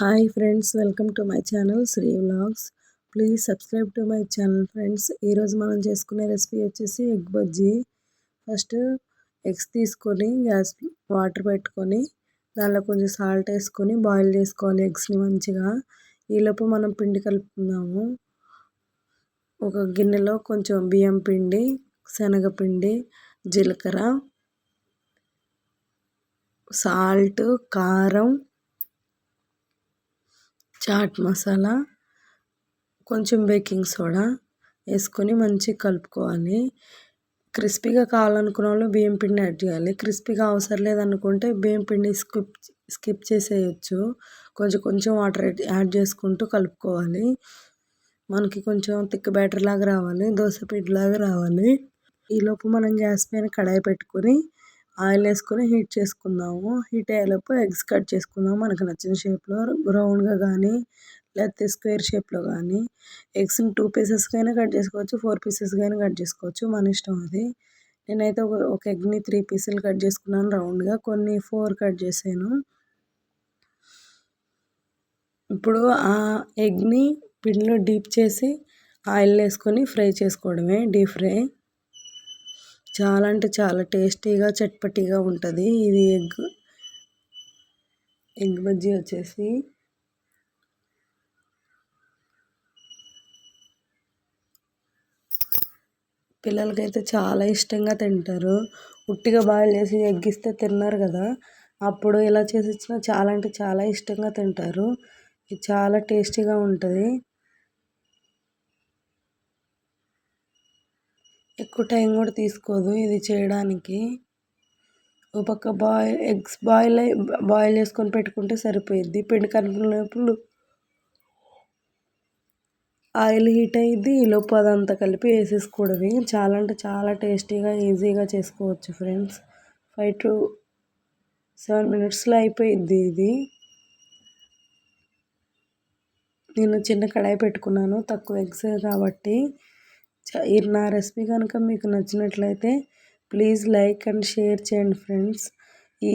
Hi friends welcome to my channel Sri vlogs. Please subscribe to my channel friends. ఈరోజు మనం చేసుకునే recipe వచ్చేసి egg bajji. First eggs తీసుకొని gas water పెట్టుకొని దానిలో కొంచెం సాల్ట్ వేసుకొని బాయిల్ చేసుకోవాలి ఎగ్స్ని మంచిగా. ఈలోపు మనం పిండి కలుపుకుందాము. ఒక గిన్నెలో కొంచెం బియ్యం పిండి శనగపిండి జీలకర్ర సాల్ట్ కారం చాట్ మసాలా కొంచెం బేకింగ్ సోడా వేసుకొని మంచిగా కలుపుకోవాలి. క్రిస్పీగా కావాలనుకున్న వాళ్ళు బియ్యం పిండి యాడ్ చేయాలి. క్రిస్పీగా అవసరం లేదనుకుంటే బియ్యం పిండి స్కిప్ స్కిప్ చేసేయచ్చు. కొంచెం కొంచెం వాటర్ యాడ్ చేసుకుంటూ కలుపుకోవాలి. మనకి కొంచెం థిక్ బ్యాటర్ లాగా రావాలి. దోశ లాగా రావాలి. ఈలోపు మనం గ్యాస్ పైన కడాయి పెట్టుకొని ఆయిల్ వేసుకొని హీట్ చేసుకుందాము. హీట్ అయ్యేలోపు ఎగ్స్ కట్ చేసుకుందాము. మనకు నచ్చిన షేప్లో రౌండ్గా కానీ లేకపోతే స్క్వేర్ షేప్లో కానీ ఎగ్స్ని టూ పీసెస్కైనా కట్ చేసుకోవచ్చు ఫోర్ పీసెస్కైనా కట్ చేసుకోవచ్చు. మన ఇష్టం అది. నేనైతే ఒక ఒక ఎగ్ని త్రీ పీసులు కట్ చేసుకున్నాను రౌండ్గా. కొన్ని ఫోర్ కట్ చేసాను. ఇప్పుడు ఆ ఎగ్ని పిండిలో డీప్ చేసి ఆయిల్ వేసుకొని ఫ్రై చేసుకోవడమే. Deep fry. చాలా అంటే చాలా టేస్టీగా చట్పటీగా ఉంటుంది. ఇది ఎగ్. ఎగ్ బజ్జీ వచ్చేసి. పిల్లలకైతే చాలా ఇష్టంగా తింటారు. ఉట్టిగా బాయిల్ చేసి ఎగ్ ఇస్తే తిన్నారు కదా అప్పుడు ఇలా చేసి ఇచ్చినా చాలా అంటే చాలా ఇష్టంగా తింటారు. ఇది చాలా టేస్టీగా ఉంటుంది. ఎక్కువ టైం కూడా తీసుకోదు ఇది చేయడానికి. ఒక పక్క బాయిల్ ఎగ్స్ బాయిల్ అయి బాయిల్ చేసుకొని పెట్టుకుంటే సరిపోయిద్ది. పిండి కలుపుకునేప్పుడు ఆయిల్ హీట్ అయ్యిద్ది ఈలోపు అదంతా కలిపి వేసేసుకోవడమే చాలా అంటే చాలా టేస్టీగా ఈజీగా చేసుకోవచ్చు ఫ్రెండ్స్. ఫైవ్ టు సెవెన్ మినిట్స్లో అయిపోయిద్ది ఇది. నేను చిన్న కడాయి పెట్టుకున్నాను తక్కువ ఎగ్స్ కాబట్టి. నా రెసిపీ కనుక మీకు నచ్చినట్లయితే ప్లీజ్ లైక్ అండ్ షేర్ చేయండి ఫ్రెండ్స్. ఈ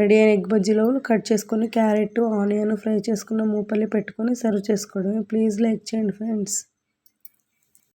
రెడీ అయిన ఎగ్ బజ్జీలో కట్ చేసుకొని క్యారెట్ ఆనియన్ ఫ్రై చేసుకున్న మూపల్లి పెట్టుకొని సర్వ్ చేసుకోవడం ప్లీజ్ లైక్ చేయండి ఫ్రెండ్స్.